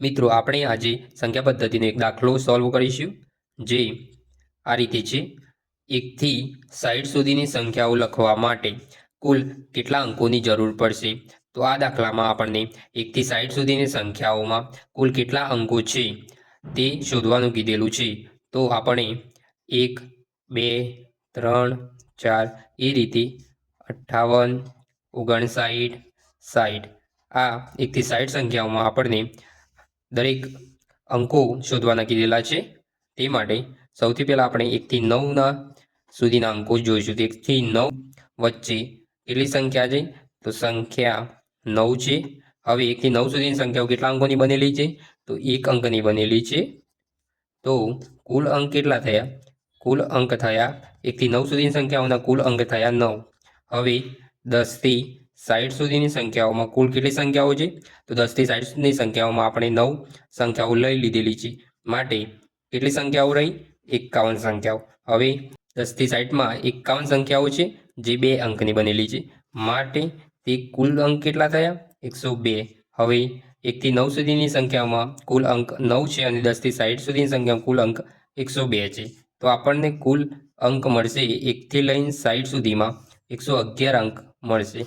મિત્રો, આપણે આજે સંખ્યા પદ્ધતિનો એક દાખલો સોલ્વ કરીશું, જે આ રીતે છે. એકથી સાઠ સુધીની સંખ્યાઓ લખવા માટે કુલ કેટલા અંકોની જરૂર પડશે? તો આ દાખલામાં આપણને એકથી સાઠ સુધીની સંખ્યાઓમાં કુલ કેટલા અંકો છે તે શોધવાનું કીધેલું છે. તો આપણે એક, બે, ત્રણ, ચાર, એ રીતે અઠ્ઠાવન, ઓગણસાઠ સાઠ આ એકથી સાઠ સંખ્યાઓમાં આપણને દરેક અંકો શોધવાના કીધેલા છે. તે માટે સૌથી પહેલાં આપણે એકથી નવના સુધીના અંકો જોઈશું. એકથી નવ વચ્ચે કેટલી સંખ્યા છે? તો સંખ્યા નવ છે. હવે એકથી નવ સુધીની સંખ્યાઓ કેટલા અંકોની બનેલી છે? તો એક અંકની બનેલી છે. તો કુલ અંક કેટલા થયા? કુલ અંક થયા એકથી નવ સુધીની સંખ્યાઓના કુલ અંક થયા નવ. હવે દસથી સાઠ સુધીની સંખ્યાઓમાં કુલ કેટલી સંખ્યાઓ છે? તો દસથી સાઠ સુધીની સંખ્યાઓમાં આપણે નવ સંખ્યાઓ લઈ લીધેલી છે. માટે કેટલી સંખ્યાઓ રહી? એકાવન સંખ્યાઓ. હવે દસથી સાઠમાં એકાવન સંખ્યાઓ છે, જે બે અંકની બનેલી છે. માટે તે કુલ અંક કેટલા થયા? એકસો બે. હવે એકથી નવ સુધીની સંખ્યામાં કુલ અંક નવ છે અને દસથી સાઠ સુધીની સંખ્યામાં કુલ અંક એકસો બે છે. તો આપણને કુલ અંક મળશે એકથી લઈને સાઠ સુધીમાં એકસો અગિયાર અંક મળશે.